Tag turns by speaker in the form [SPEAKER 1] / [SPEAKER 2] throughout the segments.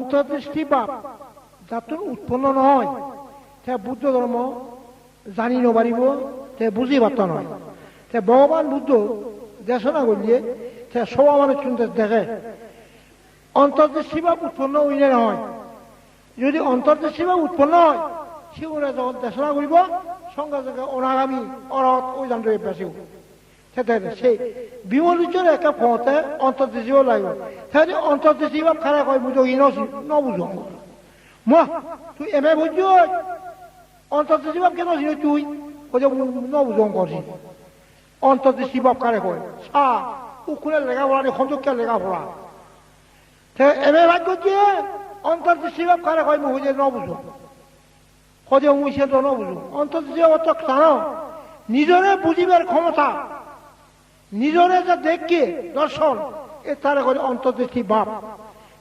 [SPEAKER 1] অন্তর্দৃষ্টি ভাব যাতে উৎপন্ন নহয়। তে বুদ্ধ ধর্ম জানি নবারিব তে বুঝি পারত নয় তে ভগবান বুদ্ধ দেশনা করলে তে সবা মানুষ শুনতে দেখে। অন্তর্দৃষ্টি ভাব উৎপন্ন হইলে নহয়? যদি অন্তর্দৃষ্টি ভাব উৎপন্ন হয় সেগুলো যখন দেশনা করিব সঙ্গে সঙ্গে অনাগামী অরহত ওই জানতে সেই বিমলিচর একটা পথে অন্তর্দৃষ্টি ভাব লাগিব তাহলে অন্তর্দৃষ্টি ভাব খারাপ হয়, বুঝো, ই নবুঝো মা, তুই এম এ বুঝছ অন্তর্দৃষ্টি ভাব কেন ছিল তুই? যে নবুঝো করছি। অন্তর্দৃষ্টি ভাব খারাপ হয় সা উকুলে লেখাপড়া নেই খন্দকের লেখাপড়া। এম এ ভাগ্য দিয়ে অন্তর্দৃষ্টি ভাব খারাপ হয় মুখ যে নবুঝো। সদে মুছে তো নবুঝো। অন্তর্দৃষ্টি অত জানো নিজরে বুঝিবার ক্ষমতা নিজরে যে দেখকে দর্শন, এ তারা করে অন্তর্দৃষ্টি ভাব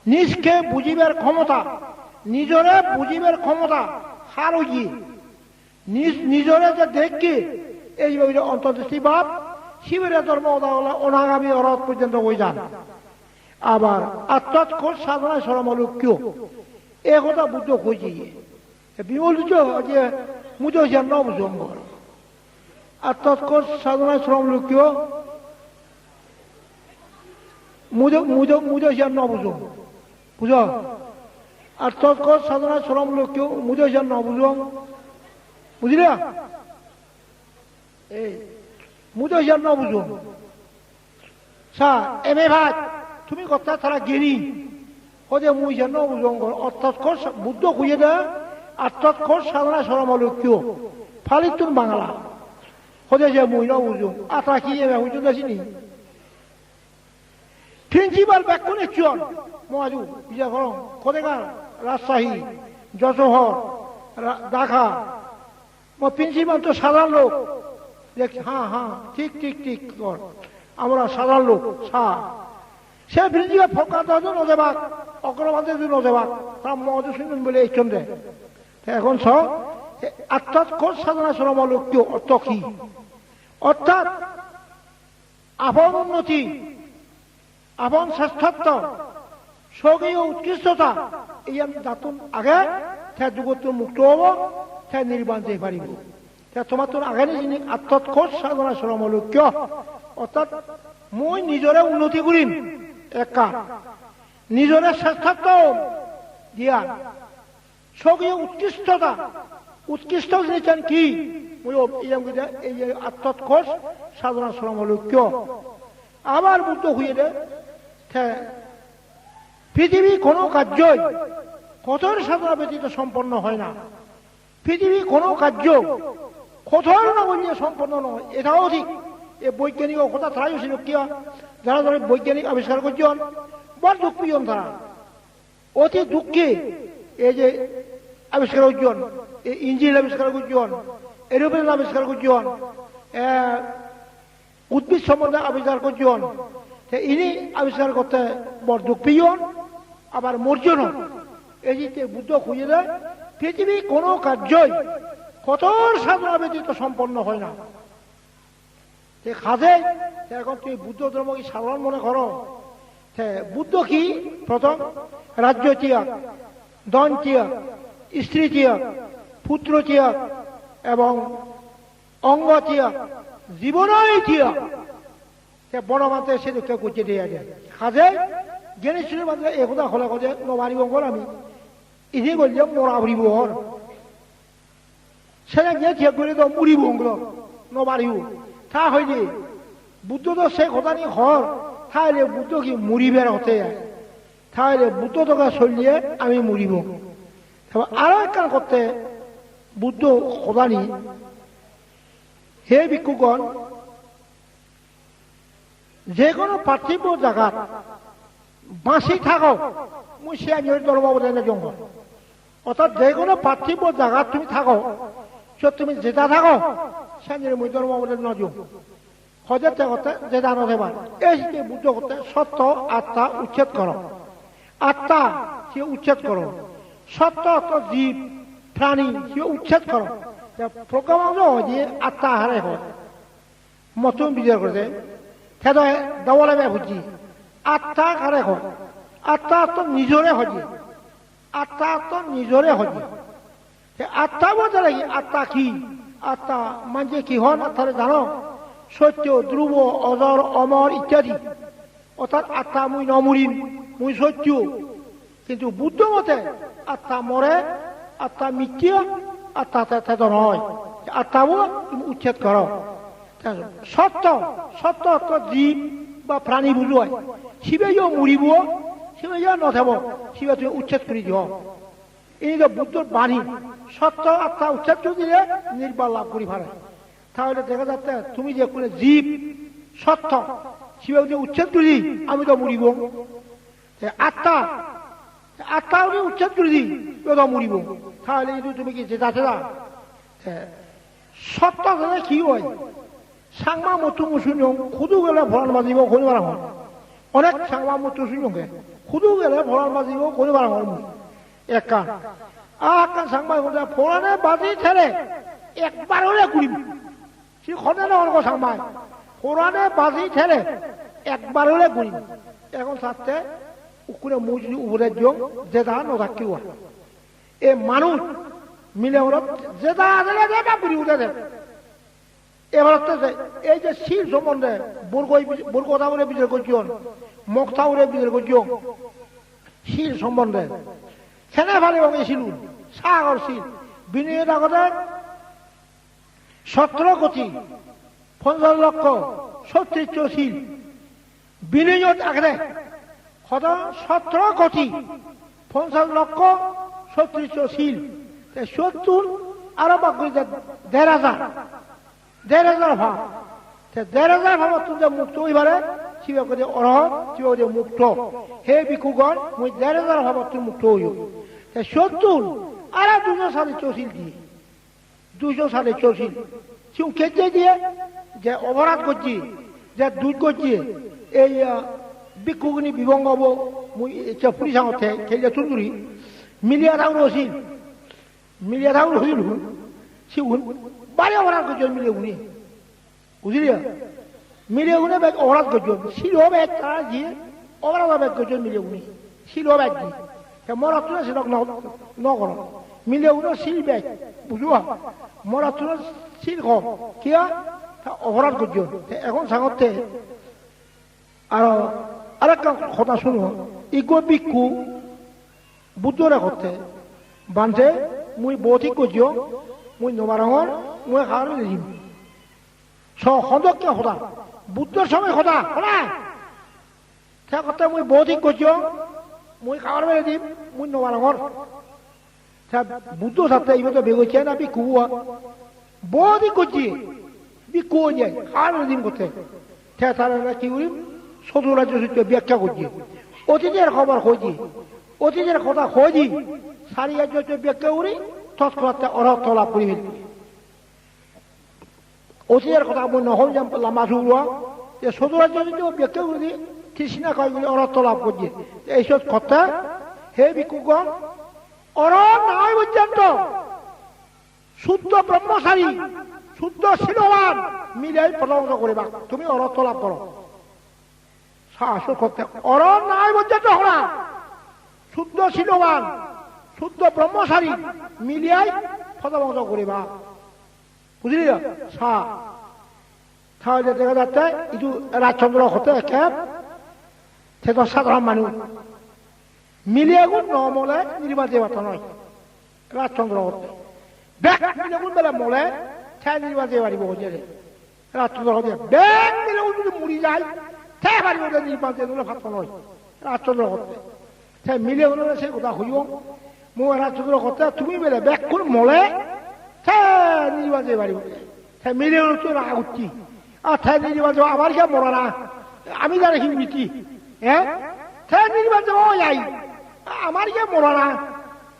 [SPEAKER 1] নিজকে বুঝিবার ক্ষমতা, নিজরে বুঝিবার ক্ষমতা হার গিয়ে নিজ নিজরে যে দেখকে এই অন্তর্দৃষ্টি ভাব শিবের ধর্ম অনাগামী অরত পর্যন্ত হয়ে যান। আবার আত্মৎকর সাধনা সরমলক্ষ্য এ কথা বুদ্ধ খুঁজি বিমলিত যে মুজো যেন বুঝঙ্গল আত্মৎকর সাধনা শ্রমলক্ষ্য মুজো মুজো মুজো বুঝো? বুঝো আত্মৎকর সাধনা মুজো বুঝো বুঝলে? এই, মুজো যেন বুঝো সা, এমএ ভাই তুমি কথা তারা গেরি। ওদের মুই যেন বুঝঙ্গল অর্থাৎকর বুদ্ধ সরমলক্ষ্য ফালিতুন বাংলা হতে যে আতা কি প্রিন্সিপাল ব্যাকুনে চুয়ান মহাজু বিজা করম কোথাকার? রাজশাহী, যশোহর ঢাকা। প্রিন্সিপাল তো সাধারণ লোক। দেখ হ্যাঁ হ্যাঁ ঠিক ঠিক ঠিক, কর। আমরা সাধারণ লোক, সা। সে প্রিন্সিপাল ফকা দাদু নদেবাক অগ্রবাদে নদেবাক তার মহাজু শুনবেন বলে এই চন্দ্রে। এখন সব আত্মাৎকর সাধনা শ্রমলক্ষ্য অর্থ কি? অর্থাৎ, আপন উন্নতি আপন শ্রেষ্ঠত্ব। স্বকীয় উৎকৃষ্টতা এই আমি দাতুন আগে সে যুগত মুক্ত হব সে নির্বাণ দিয়ে পারিব তোমার তোর আগে যিনি আত্মৎকর সাধনা শ্রমলক্ষ্য অর্থাৎ মই নিজৰে উন্নতি কৰিম, একা নিজৰে শ্ৰেষ্ঠত্ব দিয়া। স্বকীয় উৎকৃষ্টতা, উৎকৃষ্ট জিনিসের কি? এই আত্মৎকোষ সাধনা শ্রমলক্ষ্য আবার বুদ্ধ হয়ে দে পৃথিবী কোনো কার্যই কঠোর সাধনা ব্যতীত সম্পন্ন হয় না। পৃথিবী কোনো কার্য কঠোর না বলিয়ে সম্পন্ন নয়, এটাও ঠিক। এ বৈজ্ঞানিক কথা তারাই ছিল কিয়া যারা যারা বৈজ্ঞানিক আবিষ্কার করছেন, বড় দুঃখ প্রিয়ন তারা। অতি দুঃখে এই যে আবিষ্কার করছেন ইঞ্জিন আবিষ্কার করছেন, এরোপ্লেন আবিষ্কার করছেন উদ্ভিদ সম্বন্ধে আবিষ্কার করছেন ইনি আবিষ্কার করতে বড় দুঃখপ্রিয়ন আবার মর্জন এই যে বুদ্ধ খুঁজে দেয়, পৃথিবী কোনো কার্যই কঠোর সাধনা ব্যতীত সম্পন্ন হয় না। খাদে এখন তুই বুদ্ধ ধর্ম কি সাধারণ মনে করো? বুদ্ধ কি? প্রথম, রাজ্য তিয়াগ দন তিয়াগ, স্ত্রী তিয়াগ, পুত্র তিয়াগ, এবং অঙ্গ তিয়াগ, জীবনই তিয়াগ। বড় মাত্রে সে দুঃখে গুছিয়ে দিয়ে যায় খাজে জেনেছিল মাত্র একথা হলে কথা নমারিব গল আমি। ইনি বললাম মরা ভরিব হর সেটা গিয়ে ঠিক করে তো মুড়িব নমারিব তা হয়নি বুদ্ধ তো সে কথা নি হর। তাহলে বুদ্ধ কি মুড়িবের হতে যায়? তাহলে বুদ্ধ তোকে চলিয়ে আমি মুড়িব আর একখান করতে বুদ্ধ সদানি হে ভিক্ষুগণ যে কোনো পার্থিব জায়গাত বাঁচি থাকো। মুই সে আমি জলবাবদানে জঙ্গল অর্থাৎ যে কোনো পার্থিব জায়গাত তুমি থাকো তুমি যেটা থাকো সে মুই নজর হজের জগতে যে দানো দেবার এই যে বুদ্ধ সত্য, আত্মা উচ্ছেদ করো আত্মা সে উচ্ছেদ করো সত্য জীব প্রাণী সে উচ্ছেদ করো প্রোগ্রাম যে আত্মা হারে হয়। মতন বিচার করতে সেটা দবলে বুঝি আত্মা কারে হয় আত্মা তো নিজরে হজি আত্মা তো নিজৰে হজি আত্মা বলতে লাগি আত্মা কি? আত্মা মানে কি হন আত্মারে জানো? সত্য ধ্রুব অজর অমর ইত্যাদি। অর্থাৎ আত্মা মুই নমরিম মুই সত্য। কিন্তু বুদ্ধ মতে আত্মা মরে আত্মা মিথ্য, আত্মা নয় আত্মাও তুমি উচ্ছেদ কর সত্য সত্য অর্থ জীব বা প্রাণী বুঝুয়ায় শিবে মরিব শিবে শিবে তুমি উচ্ছেদ করে দিও এই যে বুদ্ধর বাণী, সত্য আত্মা উচ্ছেদ করে দিলে লাভ করি তাহলে দেখা যাচ্ছে, তুমি যে কোনো জীব, সত্য শিবে যদি উচ্ছেদ করি আমি তো মরিব আত্মা আত্মা যদি উচ্ছেদ করে দিই তো মরিব তাহলে তুমি কি যেতে না সত্য কি হয়? সাংমা মতো মুসুনিয়ং খুদু গেলে ভরান বাজিব কোনো বারা হয় অনেক সাংমা মতো শুনিয়ংকে খুদু গেলে ভরান বাজিব কোনো বারা হয় একা। আকান সাংবাই বলতে ফোরানে বাজি ছেড়ে একবার হলে কুড়িব। সে খনে না অনেক সাংবাই ফোরানে বাজি ছেড়ে একবার হলে কুড়িব। এখন সাথে উকুরে মুজ উপরে দিও যেটা নথাকিও এ মানুষ মিলে ওরা যেটা আসলে যেটা পুরি উঠে দেয় এবার এই যে শির সম্বন্ধে বোরগতা উড়ে বিচার করছিও মক্তা উড়ে বিচার করছিও শির সম্বন্ধে। ছেনে ভালে এবং এসিল সাগর শিল বিনিয়োগ আগতে সতেরো কোটি পঞ্চাশ লক্ষ ছত্রিশ শিল বিনিয়োগ আগতে কত? সতেরো কোটি পঞ্চাশ লক্ষ ছত্রিশ শিল। সত্তর আরও বাকি দেড় হাজার। দেড় হাজার ভাব দেড় হাজার ভাবত যে মুক্ত হইবারে শিবে করে অরহ শিবে করে মুক্ত। হে বিকুগণ মুই দেড় হাজার ভাবত মুক্ত হইও সত্তর আর দুশো সাড়ে চৌশিল দিয়ে দুশো সাড়ে চৌশিল সিউ কেটে দিয়ে? যে অপরাধ করছি যে দুধ করছি এই বিক্ষুগুনি বিভঙ্গ মুই পুলিশ সামর্থে খেলিয়া তুলতুরি মিলিয়া থাকুন রসিল মিলিয়া সি বাড়ি অপরাধ করছে মিলিয়ে গুনি বুঝলি গুনে ব্যাগ অপরাধ করছে শিল ব্যাগ তারা দিয়ে অপরাধ ব্যাগ করছে মিলিয়ে গুনি শিল ব্যাগ দিয়ে। মরা তুলে সেটা নকর মিলিয়ে গুলো শিল ব্যাগ, বুঝুয়া? মরা তুলে শিল কম কিয়া? অপরাধ করছে এখন সাগরতে আর আরেকটা কথা শুনো। ইগো বিক্ষু বুদ্ধরে করতে। বান্ধে, মুই বৌঠিক করছিও মুই নবারঙর মুই খাওয়ার দিম। স সদককে সদা বুদ্ধর সময় সদা সদা সে কথা মুই বৌঠিক করছিও মুই খাওয়ার বেড়ে দিম, মুই নবারঙর বুদ্ধ সাথে এইভাবে বেগোচ্ছে না বি কুয়া বৌদি করছি বি কুয়া যায় বেড়ে দিম করতে তারা কি করিম সদু রাজ্য সূত্রে ব্যাখ্যা করছি অতীতের খবর খোঁজি অতীতের কথা খোঁজি সারি রাজ্য ব্যাখ্যা করি তৎক্ষণাৎ করি ফেলবি অতীতের কথা মই নহল শুরুয়া যে সদু রাজ্য যদি ব্যাখ্যা করে দি তৃষ্ণা কয় বলে অরহত লাভ করছি এইসব কথা, হে বিকুগণ অর নাই পর্যন্ত শুদ্ধ ব্রহ্মচারী শুদ্ধ শিলবান মিলাই প্রলঙ্গ করিবা তুমি অরহত লাভ করো শাসক অর নাই পর্যন্ত হরা শুদ্ধ শিলবান শুদ্ধ ব্রহ্মচারী মিলিয়াই ফতবংশ করিবা। বুঝলি সা তাহলে দেখা যাচ্ছে ইটু রাজচন্দ্র হতে একে, সে তো সাধারণ মানুষ। মিলিয়ে গুণ নমলে নির্বাচে বাতা নয়, রাজচন্দ্র হতে। মিলে গুণ বেলা মলে, ঠাই নির্বাচে বাড়িব হচ্ছে রাজচন্দ্র হতে। মিলে গুণ যদি মুড়ি যায়, ঠাই বাড়িব নির্বাচে ভাত নয়, রাজচন্দ্র হতে। ঠাই মিলে গুণ সে কথা হইব। ৰাজচন্দ্ৰ কথা, তুমি বেলে কোন মলে যে বাড়ি মিলে তো না উঠছি। ঠাই নিবা আমার কে মরা না। আমি রেখি মিটি হ্যাঁ নিবা যাও যাই। আমার কে মরা না।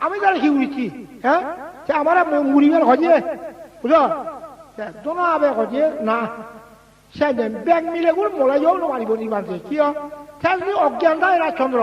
[SPEAKER 1] আমি রেখি উঠছি হ্যাঁ সে আমার মুড়িবার হজে বুঝো দোনো আবে হজে না। সে ব্যাগ মিলে গুলো মলাই যাও, না মারিব যে কি অজ্ঞান রাজচন্দ্র।